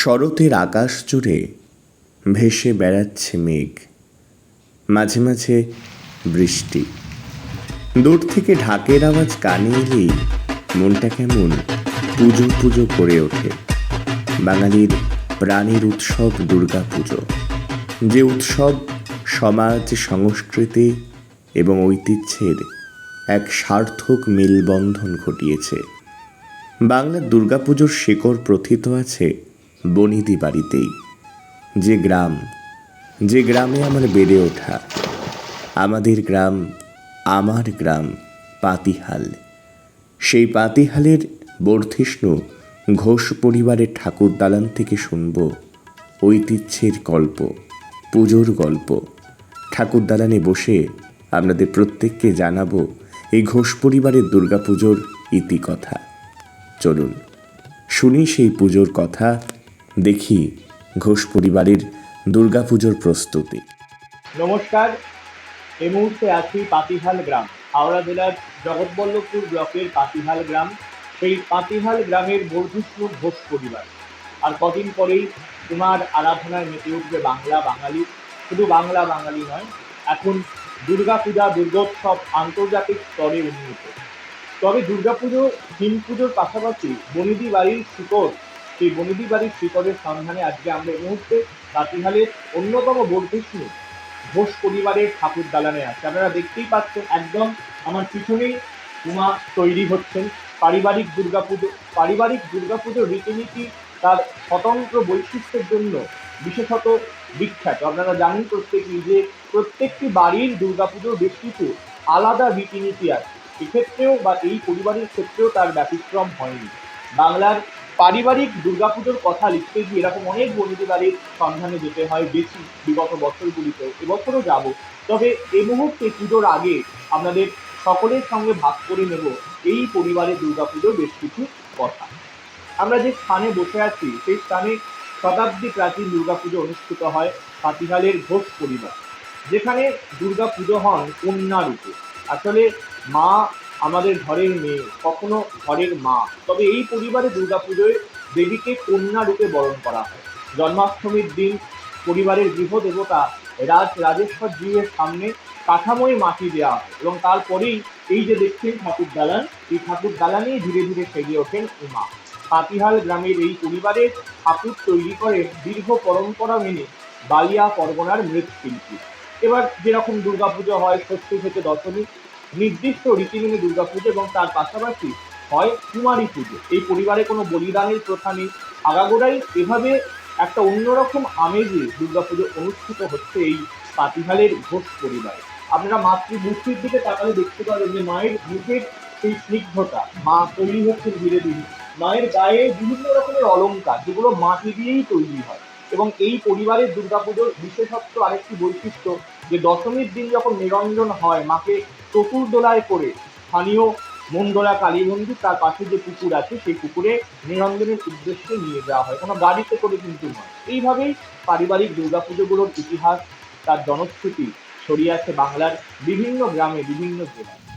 শরতের আকাশ জুড়ে ভেসে বেড়াচ্ছে মেঘ, মাঝে মাঝে বৃষ্টি। দূর থেকে ঢাকের আওয়াজ কানে এলেই মনটা কেমন পুজো পুজো করে ওঠে। বাঙালির প্রাণীর উৎসব দুর্গা পুজো, যে উৎসব সমাজ, সংস্কৃতি এবং ঐতিহ্যের এক সার্থক মেলবন্ধন ঘটিয়েছে। বাংলার দুর্গাপুজোর শেকড় প্রথিত আছে বনিদি বাড়িতেই। যে গ্রাম, যে গ্রামে আমার বেড়ে ওঠা, আমাদের গ্রাম, আমার গ্রাম পাতিহাল। সেই পাতিহালের বর্ধিষ্ণু ঘোষ পরিবারের ঠাকুর দালান থেকে শুনব ঐতিহ্যের গল্প, পুজোর গল্প। ঠাকুর দালানে বসে আপনাদের প্রত্যেককে জানাব এই ঘোষ পরিবারের দুর্গাপুজোর ইতিকথা। চলুন, শুনি সেই পুজোর কথা দেখি ঘোষ পরিবারের দুর্গাপুজোর প্রস্তুতি। নমস্কার এই মুহূর্তে আছি পাতিহাল গ্রাম, হাওড়া জেলার জগৎবল্লভপুর ব্লকের পাতিহাল গ্রাম, সেই পাতিহাল গ্রামের বর্ধিষ্ণু ঘোষ পরিবার। আর কদিন পরেই তোমার আরাধনায় মেতে উঠবে বাংলা বাঙালি। শুধু বাংলা বাঙালি নয়, এখন দুর্গাপূজা, দুর্গোৎসব আন্তর্জাতিক স্তরে উন্নীত। তবে দুর্গাপুজো হিম পুজোর পাশাপাশি বনিদি বাড়ির শিকড় সেই বনিদি বাড়ির শিকড়ের সন্ধানে আজকে আমরা এই মুহূর্তে পাতিহালের অন্যতম বর্ধিষ্ণু ঘোষ পরিবারের ঠাকুর দালানে আছে। আপনারা দেখতেই পাচ্ছেন একদম আমার পিছনেই উমা তৈরি হচ্ছেন। পারিবারিক দুর্গাপুজো, পারিবারিক দুর্গাপুজোর রীতিনীতি তার স্বতন্ত্র বৈশিষ্ট্যের জন্য বিশেষত বিখ্যাত। আপনারা জানেন প্রত্যেকেই যে প্রত্যেকটি বাড়ির দুর্গাপুজোর বেশ কিছু আলাদা রীতিনীতি আছে। এক্ষেত্রেও বা এই পরিবারের ক্ষেত্রেও তার ব্যতিক্রম হয়নি। বাংলার পারিবারিক দুর্গাপুজোর কথা লিখতে গিয়ে এরকম অনেক বন্ধু বাড়ির সন্ধানে যেতে হয় বেশি বিগত বছরগুলিতে। এবছরও যাব। তবে এই মুহূর্তে পুজোর আগে আপনাদের সকলের সঙ্গে ভাগ করে নেব এই পরিবারের দুর্গাপুজোর বেশ কিছু কথা। আমরা যে স্থানে বসে আছি, সেই স্থানে শতাব্দী প্রাচীন দুর্গাপুজো অনুষ্ঠিত হয় পাতিহালের ঘোষ পরিবার। যেখানে দুর্গাপুজো হন কন্যা রূপে। আসলে মা আমাদের ঘরের মেয়ে, কখনো ঘরের মা। তবে এই পরিবারে দুর্গাপুজোয় দেবীকে কন্যা রূপে বরণ করা হয়। জন্মাষ্টমীর দিন পরিবারের গৃহ দেবতা রাজ রাজেশ্বর জিউয়ের সামনে কাঠামোয় মাটি দেওয়া হয় এবং তারপরেই এই যে দেখছেন ঠাকুর দালান, এই ঠাকুর দালানেই ধীরে ধীরে সেজে ওঠেন উমা। পাতিহাল গ্রামের এই পরিবারের ঠাকুর তৈরি করেন দীর্ঘ পরম্পরা মেনে বালিয়া পরগনার মৃৎশিল্পী। এবার যেরকম দুর্গাপুজো হয়, ষষ্ঠী থেকে দশমী নির্দিষ্ট রীতি মেনে দুর্গাপুজো এবং তার পাশাপাশি হয় কুমারী পুজো। এই পরিবারে কোনো বলিদানের প্রথা নেই। আগাগোড়াই এভাবে একটা অন্যরকম আমেজে দুর্গাপুজো অনুষ্ঠিত হচ্ছে এই পাতিহালের ঘোষ পরিবারে। আপনারা মাতৃমূর্তির দিকে তাকালে দেখতে পাবেন যে মায়ের মুখের সেই স্নিগ্ধতা, মা তৈরি হচ্ছেন ধীরে ধীরে। মায়ের গায়ে বিভিন্ন রকমের অলঙ্কার যেগুলো মাটি দিয়েই তৈরি হয়। এবং এই পরিবারের দুর্গাপুজোর বিশেষত্ব আরেকটি বৈশিষ্ট্য, যে দশমীর দিন যখন নিরঞ্জন হয়, মাকে চতুর্দোলায় করে স্থানীয় মন্দোলা কালী মন্দির তার পাশে যে পুকুর আছে, সেই পুকুরে নিরঞ্জনের উদ্দেশ্যে নিয়ে যাওয়া হয়। কোনো গাড়িতে করে কিন্তু নয়। এইভাবেই পারিবারিক দুর্গাপুজোগুলোর ইতিহাস, তার জনশ্রুতি ছড়িয়ে আছে বাংলার বিভিন্ন গ্রামে, বিভিন্ন জেলায়।